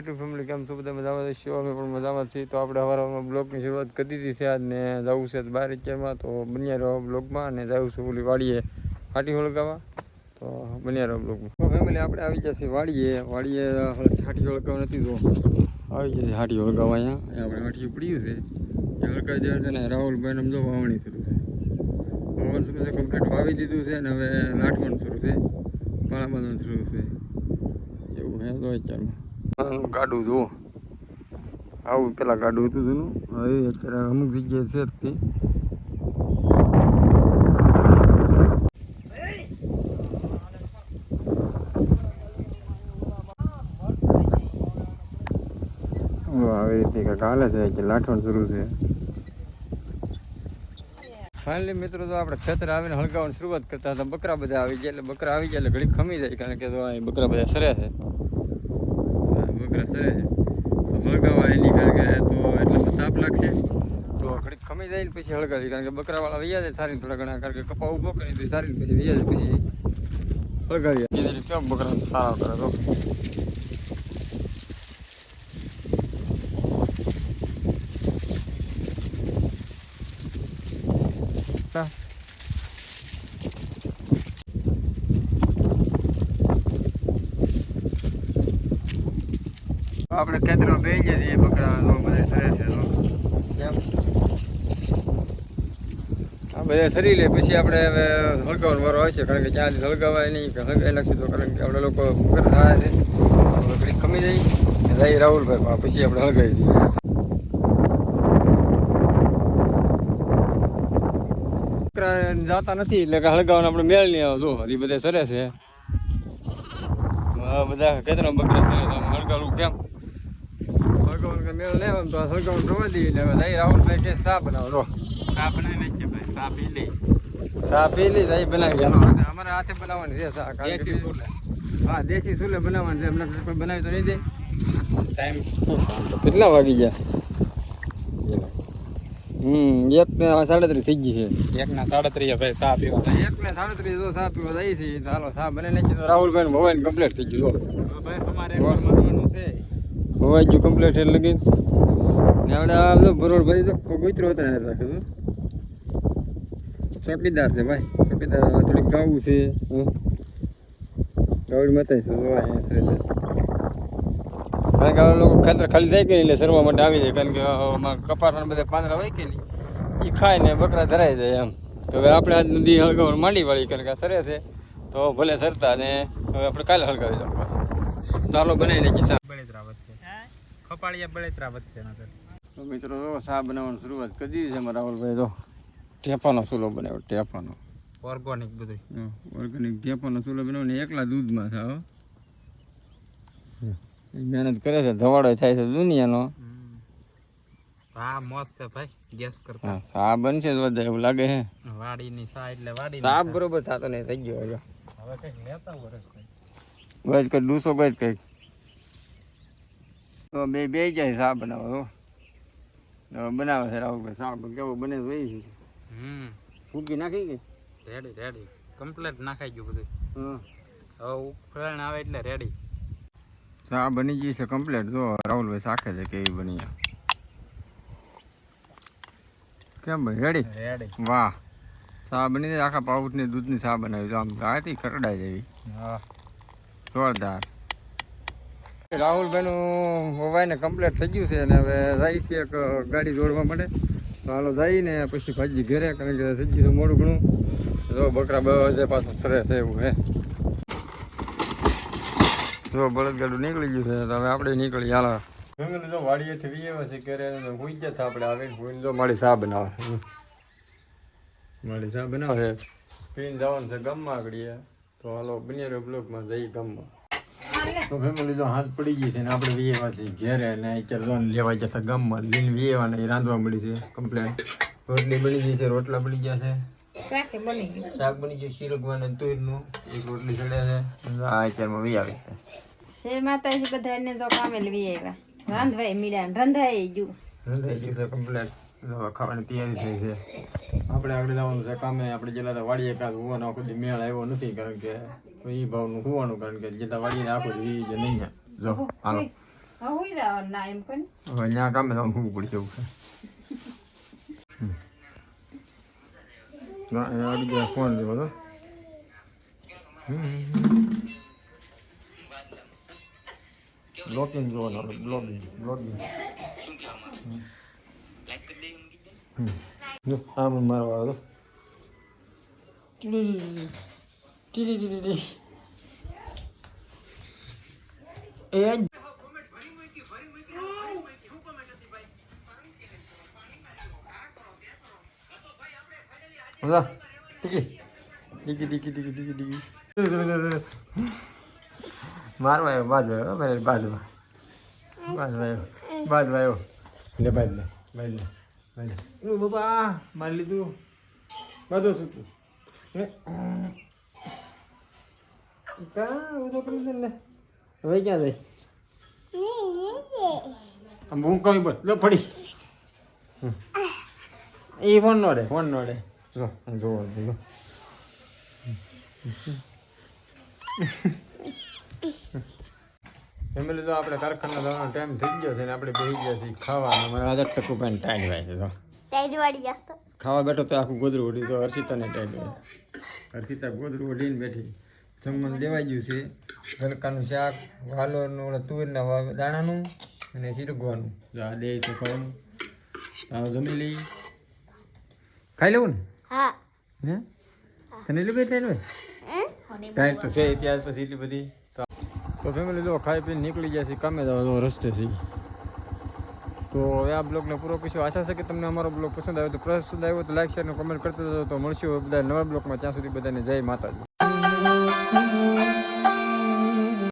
YouTube મજામાં? છીએ અમે પણ મજામાં છીએ. તો આપણે હવારમાં બ્લોગની શરૂઆત કરી દીધી છે જવું છે બાર અત્યારમાં. તો બન્યા રહો બ્લોગમાં અને છું ઓલી વાડીએ, હાટી હળગાવા તો બન્યા રહો ફેમિલી આપણે આવી જશે વાડીએ. વાડીએ હાટી હળગાવા નથી તો આવી જશે હાટી હળગાવા અહીંયા. આપણે હાટી પડ્યું છે. એ હળગાવી દેવાનું છે ને રાહુલભાઈને સમજો વાવણી શરૂ છે. વાવણ શરૂ છે, કમ્પ્લીટ વાવી દીધું છે ને હવે લાટવાનું શરૂ છે. પાળા બાંધવાનું શરૂ છે. તો ગાડું જુઓ આવું પેલા ગાડું હતું જૂનું હવે અત્યારે અમુક જગ્યાએ છે જ તે. આવી રીતે કાંઈક હાલે છે કે લાઠવણ શરૂ છે. ફાઇનલી મિત્રો તો આપણે ખેતર આવીને હળગાવવાની શરૂઆત કરતા હતા. બકરા બધા આવી ગયા એટલે બકરા આવી ગયા એટલે ઘડીક ખમી જાય કારણ કે તો અહીં બકરા બધા સરે છે. હા, બકરા છે. તો હળગાવા એની કારણ કે તો એટલે તાપ લાગશે. તો ઘડીક ખમી જાય ને પછી હળગાવી કારણ કે બકરાવાળા વૈયા જાય સારી થોડા ઘણા કારણ કે કપા ઊભો કરી દે સારી પછી વૈયા જાય પછી હળગાવી કેમ બકરા સારા કરે તો? હા. આપણે ખેતરમાં બે ગયા છીએ બકરા બધા સરે છે આ બધા સરી લે પછી આપણે હવે હળગાવાનો વારો છે કારણ કે ક્યાંથી હળગાવાય નહીં હળગાઈ નાખશું તો કારણ કે આપણે લોકો બકરા થાય છે બકરી ખમી જાય જાય રાહુલભાઈ પછી આપણે હળગાવી દઈએ જાતા નથી એટલે કે આપણે મેળ નહીં આવતો હજી બધા સરે છે બધા ખેતરમાં બકરા સરે હળગાવું કેમ હળગાવવાનું કે મેળ લેવા તો હળગાવવાનું રવા દઈએ એટલે હવે રાહુલભાઈ કે ચા બનાવો. જો ચા બનાવી નાખીએ ભાઈ સા પી લઈ ચા પી લી જાય બનાવી અમારે હાથે બનાવવાની છે સા દેશી સુલે હા દેશી સુલે બનાવવાની છે. એમને કોઈ બનાવી તો નહીં દે. ટાઈમ કેટલા વાગી ગયા? હમ એક ને સાડત્રીસ થઈ ગઈ છે. એક ના સાડત્રીસ ભાઈ ચા પીવા. એક ને સાડત્રીસ જો ચા પીવા જાય છે ચાલો ચા બને નાખી તો રાહુલભાઈ ભવાઈ કમ્પ્લીટ થઈ ગયું ભાઈ અમારે છે. ભવાઈ ગયું કમ્પ્લીટ એટલે લગીન. ને આપણે આ બધો બરોડ ભાઈ તો ગોતરો હતા યાર રાખે તો ચોકીદાર છે ભાઈ, ચોકીદાર. થોડીક ગાવું છે ગાવડ મતાઈ છે. કારણ કે લોકો ખેતર ખાલી થાય કે એટલે સરવા માટે આવી જાય, કારણ કે આમાં કપાસના બધા પાંદડા હોય કે નહીં એ ખાય ને બકરા ધરાઈ જાય એમ. તો હવે આપણે આજ નદી હળગાવવાનું માંડી વાળી, કારણ કે સરે છે. તો ભલે સરતા ને હવે આપણે કાલે હળગાવી દઉં ચાલો બનાવીને કિસ્સા બની બળેતરા વચ્ચે ખપાળિયા બળેતરા વધશે તો મિત્રો જો બનાવવાની શરૂઆત કરી દીધી છે અમારા રાહુલભાઈ તો. ટેપાનો ચૂલો બનાવ્યો ટેપાનો. ઓર્ગોનિક બધું ઓર્ગેનિક ટેપાનો ચૂલો બનાવીને એકલા દૂધમાં. એ મહેનત કરે છે ધવાડો થાય છે દુનિયાનો. હા મસ્ત છે ભાઈ ગેસ કરતા. હા બનશે વધારે એવું લાગે છે વાડીની ચા એટલે વાડી ચા બરોબર થતો નહીં થઈ ગયો હવે હવે કંઈક લેતા વરસ કંઈક. ડૂસો કંઈક કંઈક. તો બે બે જાય ચા બનાવો તો બનાવે છે રાહુલભાઈ ચા કેવો બને એ હમ. ફૂકી નાખી ગઈ રેડી રેડી કમ્પ્લેટ નાખાઈ ગયું બધું. હા. હવે ઉફરણ આવે એટલે રેડી સા બની ગઈ છે કમ્પ્લીટ જો રાહુલભાઈ શાખે છે કેવી બની. કેમ ભાઈ રેડી રેડી વાહ. સા બની આખા પાઉટની દૂધની ચા બનાવી. તો આમ રાતી ખરડાઈ જેવી હા. જોરદાર. રાહુલભાઈનું મોબાઈલને કમ્પ્લીટ થઈ ગયું છે અને હવે જાય છે એક ગાડી દોડવા માટે. તો હાલો જઈને પછી ભાજી ઘરે, કારણ કે થઈ ગયું મોડું ઘણું. જો બકરા બધે પાછું સરે છે એવું હે. જો બળદગાડું નીકળી ગયું છે, તો હવે આપણે નીકળી હાલો. ફેમિલી જો વાડીએથી વીએવા છે ઘરે હોઈ ગયા આપણે આવીને હોઈને જો મારી ચા બનાવે. મારી ચા બનાવે. પીને જવાનું છે ગામમાં આગળ તો હાલો બન્યા બ્લોકમાં જઈ ગામમાં. તો ફેમિલી જો હાથ પડી ગઈ છે ને આપણે વીએવા છીએ. ઘેરે ને અત્યારે લોન લેવા જતા ગામમાં. લઈને વીએવા ને રાંધવા મળી છે કમ્પ્લેન રોટલી બની ગઈ છે રોટલા બની ગયા છે. શાકે બની ગયું ગયું શીરકવાનું તુરનું એક રોટલી ચડ્યા છે. આ અત્યારમાં વી આવી જય માતાજી બધાને જો કામે લઈ આવ્યા રાંધવાય મીડા રંધાઈ ગયું. રંધાઈ ગયું છે કમ્પ્લેટ ખાવાની તૈયારી થઈ છે. આપણે આગળ જવાનું છે કામે આપણે જેલા તો વાડીએ કાંક હોવાનો આખો દી મેળ આવ્યો નથી કારણ કે એ ભાવનું હોવાનું કારણ કે જેતા વાડીને આપો તો એ જ નહીં. જો હાલો. હવે હુઈ જવાનું ના એમ કોને હવે ત્યાં કામે જવાનું ભૂખ પડી જવું છે. ગયા ફોન દેવો તો. બ્લોગિંગ જોવાનું બ્લોગિંગ બ્લોગિંગ. આમ મારવા આવ્યો એ Hola. Tiki. Tiki tiki tiki tiki tiki. મારવા આવ્યો બાજુ આવ્યો મારે બાજુ આવ્યો બાજુ આવ્યો લે બાજુ લે બાજુ લે બાજુ લે ઓ બાબા મારી લીધું બધું લે હવે ક્યાં આમ હું કહી બોલ લો પડી એ ફોન નો રે ફોન નડે જો જો જો ફેમિલી તો આપણે કારખાના જવાનો ટાઈમ થઈ ગયો છે ને આપણે બેસી ગયા છીએ ખાવા મને આદર ટકુ પાઈને ટાઈડ વાય છે તો. ખાવા બેઠો તો આખું ગોદરું ઉડી તો હર્ષિતાને ટાઈડ વાય હર્ષિતા ગોદરું ઉડીને બેઠી. જમવાનું લેવાઈ ગયું છે. ગલકાનું શાક વાલોરનું ઓલા તુવેરના વા- દાણાનું અને સીરગવાનું જો આ દે છે ખાવાનું. તારો જમી લઈ. ખાઈ લેવું ને? હે. તને એટલી બધી ટાઈટ હોય? તો છે ઇતિહાસ પછી એટલી બધી. તો ફેમિલી જો ખાઈ પીને નીકળી જાય છે, કામે જવા તો રસ્તે છે. તો હવે આ બ્લોગને પૂરો કરીશું. આશા છે કે તમને અમારો બ્લોગ પસંદ આવ્યો તો પસંદ આવ્યો તો લાઈક શેર અને કમેન્ટ કરતા જાઓ તો મળશું બધા નવા બ્લોગમાં. ત્યાં સુધી બધાને જય માતાજી.